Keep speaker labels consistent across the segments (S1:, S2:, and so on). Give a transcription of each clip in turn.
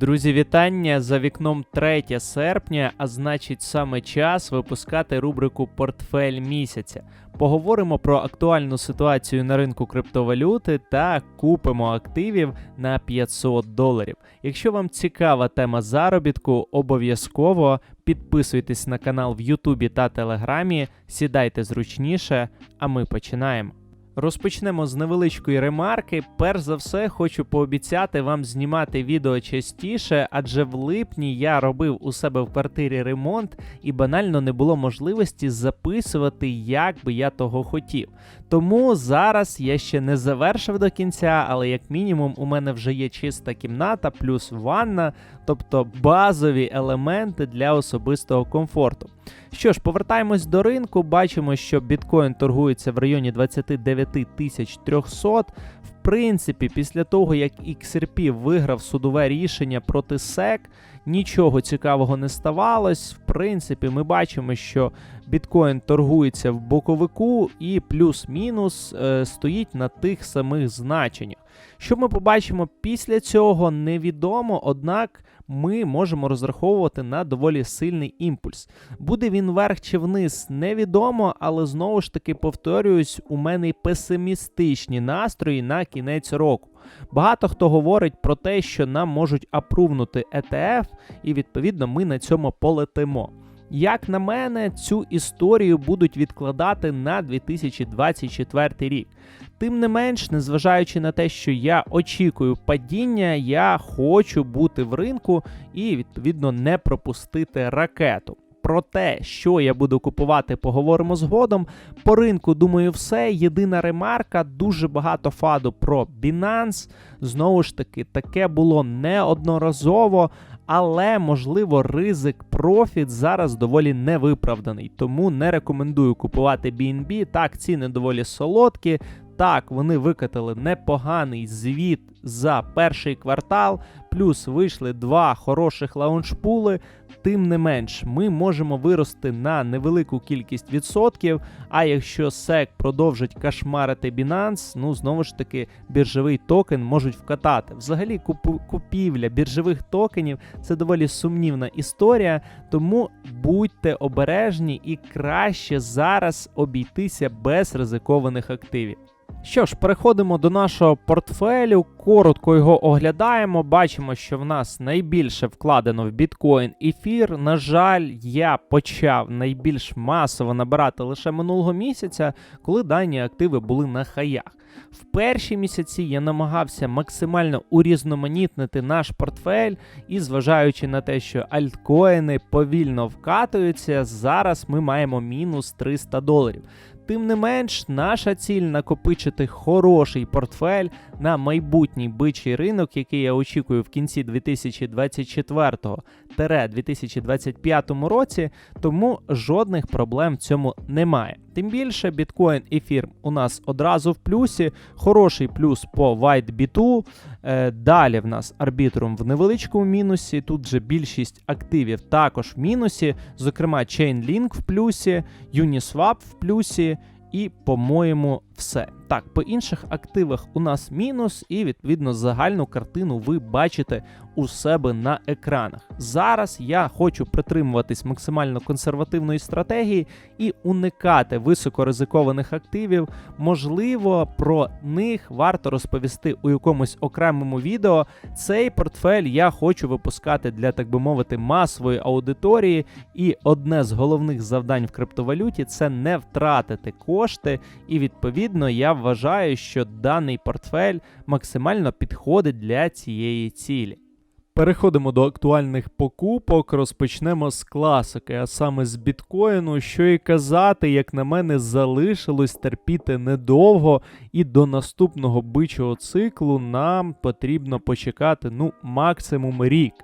S1: Друзі, вітання за вікном 3 серпня, а значить саме час випускати рубрику Портфель місяця. Поговоримо про актуальну ситуацію на ринку криптовалюти та купимо активів на 500 доларів. Якщо вам цікава тема заробітку, обов'язково підписуйтесь на канал в Ютубі та Телеграмі, сідайте зручніше, а ми починаємо. Розпочнемо з невеличкої ремарки. Перш за все, хочу пообіцяти вам знімати відео частіше, адже в липні я робив у себе в квартирі ремонт і банально не було можливості записувати, як би я того хотів. Тому зараз я ще не завершив до кінця, але як мінімум у мене вже є чиста кімната плюс ванна, тобто базові елементи для особистого комфорту. Що ж, повертаємось до ринку. Бачимо, що біткоін торгується в районі 29 300. В принципі, після того, як XRP виграв судове рішення проти SEC, нічого цікавого не ставалось. В принципі, ми бачимо, що біткоін торгується в боковику і плюс-мінус е, стоїть на тих самих значеннях. Що ми побачимо після цього, невідомо, однак ми можемо розраховувати на доволі сильний імпульс. Буде він вверх чи вниз, невідомо, але знову ж таки повторююсь, у мене песимістичні настрої на кінець року. Багато хто говорить про те, що нам можуть апрувнути ETF, і відповідно ми на цьому полетимо. Як на мене, цю історію будуть відкладати на 2024 рік. Тим не менш, незважаючи на те, що я очікую падіння, я хочу бути в ринку і відповідно не пропустити ракету. Про те, що я буду купувати, поговоримо згодом. По ринку, думаю, все. Єдина ремарка, дуже багато фаду про Binance. Знову ж таки, таке було неодноразово, але можливо ризик профіт зараз доволі невиправданий. Тому не рекомендую купувати BNB. Так, ціни доволі солодкі. Так, вони викатали непоганий звіт за перший квартал, плюс вийшли два хороших лаунчпули. Тим не менш, ми можемо вирости на невелику кількість відсотків. А якщо SEC продовжить кошмарити Binance, ну знову ж таки біржовий токен можуть вкатати. Взагалі, купівля біржових токенів це доволі сумнівна історія, тому будьте обережні і краще зараз обійтися без ризикованих активів. Що ж, переходимо до нашого портфелю. Коротко його оглядаємо. Бачимо, що в нас найбільше вкладено в біткоін ефір. На жаль, я почав найбільш масово набирати лише минулого місяця, коли дані активи були на хаях. В перші місяці я намагався максимально урізноманітнити наш портфель, і зважаючи на те, що альткоїни повільно вкатуються, зараз ми маємо мінус 300 доларів. Тим не менш, наша ціль накопичити хороший портфель на майбутній бичий ринок, який я очікую в кінці 2024-2025 році, тому жодних проблем в цьому немає. Тим більше біткоін ефір у нас одразу в плюсі, хороший плюс по WhiteBit. Е, Далі в нас арбітрум в невеличкому мінусі. Тут же більшість активів також в мінусі, зокрема Chainlink в плюсі, Uniswap в плюсі. І, по-моєму, все. Так, по інших активах у нас мінус, і відповідно загальну картину ви бачите у себе на екранах. Зараз я хочу притримуватись максимально консервативної стратегії і уникати високоризикованих активів. Можливо, про них варто розповісти у якомусь окремому відео. Цей портфель я хочу випускати для, так би мовити, масової аудиторії. І одне з головних завдань в криптовалюті це не втратити кошти. І відповідно я вважаю, що даний портфель максимально підходить для цієї цілі. Переходимо до актуальних покупок. Розпочнемо з класики, а саме з біткоїну. Що і казати, як на мене, залишилось терпіти недовго, і до наступного бичого циклу нам потрібно почекати ну максимум рік.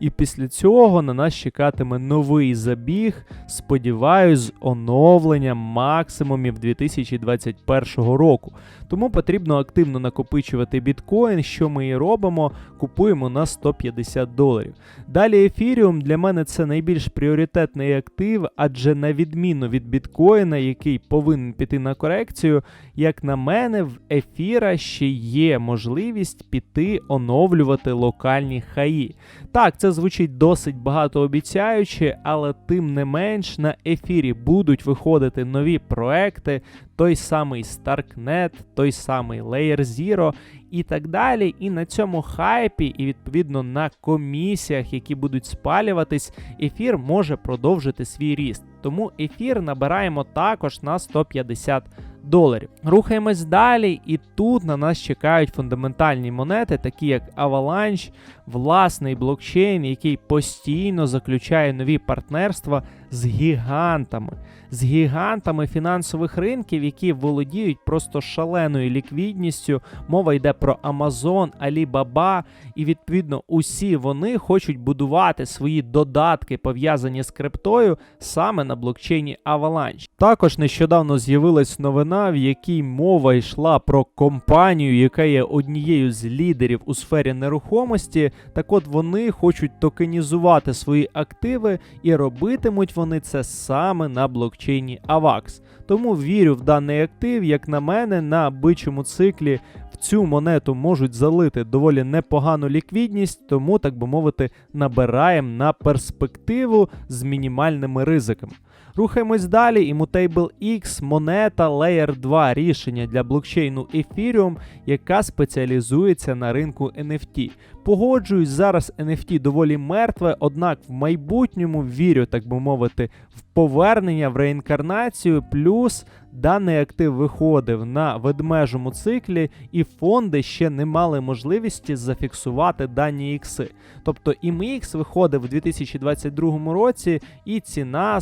S1: І після цього на нас чекатиме новий забіг. Сподіваюсь, з оновленням максимумів 2021 року. Тому потрібно активно накопичувати біткоін, що ми і робимо, купуємо на 150 доларів. Далі ефіріум для мене це найбільш пріоритетний актив, адже на відміну від біткоїна, який повинен піти на корекцію, як на мене, в ефіра ще є можливість піти оновлювати локальні хаї. Так, це звучить досить багатообіцяюче, але тим не менш на ефірі будуть виходити нові проекти, той самий Starknet, той самий Layer Zero і так далі. І на цьому хайпі, і відповідно на комісіях, які будуть спалюватись, ефір може продовжити свій ріст. Тому ефір набираємо також на 150 доларів. Рухаємось далі, і тут на нас чекають фундаментальні монети, такі як Avalanche, власний блокчейн, який постійно заключає нові партнерства з гігантами, з гігантами фінансових ринків, які володіють просто шаленою ліквідністю. Мова йде про Amazon, Alibaba, і відповідно усі вони хочуть будувати свої додатки, пов'язані з криптою, саме на блокчейні Avalanche. Також нещодавно з'явилась новина, в якій мова йшла про компанію, яка є однією з лідерів у сфері нерухомості. Так от вони хочуть токенізувати свої активи і робитимуть вони це саме на блокчейні AVAX. Тому вірю в даний актив, як на мене, на бичому циклі в цю монету можуть залити доволі непогану ліквідність, тому, так би мовити, набираємо на перспективу з мінімальними ризиками. Рухаємось далі. Immutable X, монета Layer 2 рішення для блокчейну Ethereum, яка спеціалізується на ринку NFT. Погоджуюсь, зараз NFT доволі мертве, однак в майбутньому вірю, так би мовити, в повернення в реінкарнацію. Плюс даний актив виходив на ведмежому циклі, і фонди ще не мали можливості зафіксувати дані ікси. Тобто IMX виходив у 2022 році, і ціна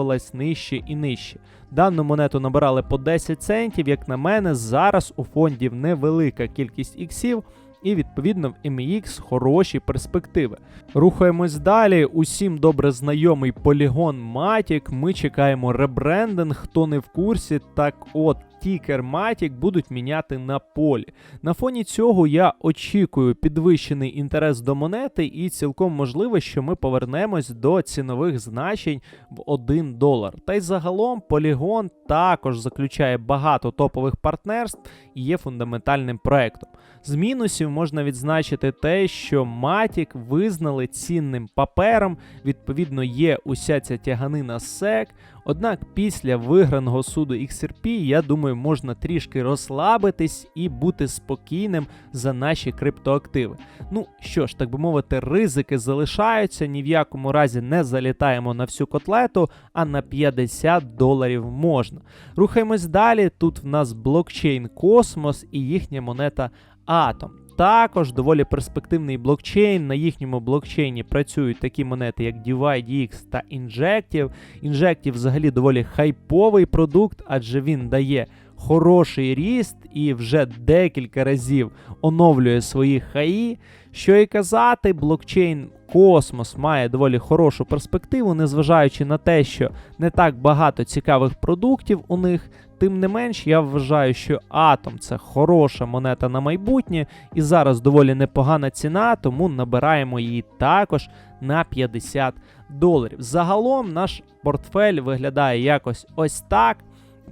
S1: скатувалась нижче і нижче. Дану монету набирали по 10 центів. Як на мене, зараз у фондів невелика кількість іксів. І відповідно в MX хороші перспективи. Рухаємось далі. Усім добре знайомий полігон Matic. Ми чекаємо ребрендинг. Хто не в курсі, так от тікер Matic будуть міняти на полі. На фоні цього я очікую підвищений інтерес до монети, і цілком можливо, що ми повернемось до цінових значень в 1 долар. Та й загалом полігон також заключає багато топових партнерств і є фундаментальним проектом. З мінусів можна відзначити те, що Matic визнали цінним папером, відповідно, є уся ця тяганина SEC, Однак після виграного суду XRP, я думаю, можна трішки розслабитись і бути спокійним за наші криптоактиви. Ну що ж, так би мовити, ризики залишаються, ні в якому разі не залітаємо на всю котлету, а на 50 доларів можна. Рухаємось далі. Тут в нас блокчейн Космос і їхня монета Атом. Також доволі перспективний блокчейн. На їхньому блокчейні працюють такі монети, як DivideX та Injective. Injective взагалі доволі хайповий продукт, адже він дає хороший ріст і вже декілька разів оновлює свої хаї. Що і казати, блокчейн Космос має доволі хорошу перспективу, незважаючи на те, що не так багато цікавих продуктів у них. Тим не менш, я вважаю, що Атом це хороша монета на майбутнє, і зараз доволі непогана ціна, тому набираємо її також на 50 доларів. Загалом наш портфель виглядає якось ось так.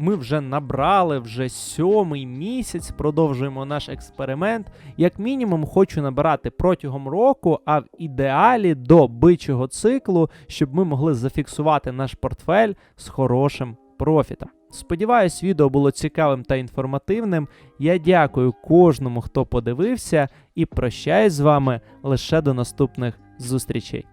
S1: Ми вже набрали вже сьомий місяць, продовжуємо наш експеримент. Як мінімум, хочу набирати протягом року, а в ідеалі до бичого циклу, щоб ми могли зафіксувати наш портфель з хорошим профітом. Сподіваюсь, відео було цікавим та інформативним. Я дякую кожному, хто подивився, і прощаюсь з вами лише до наступних зустрічей.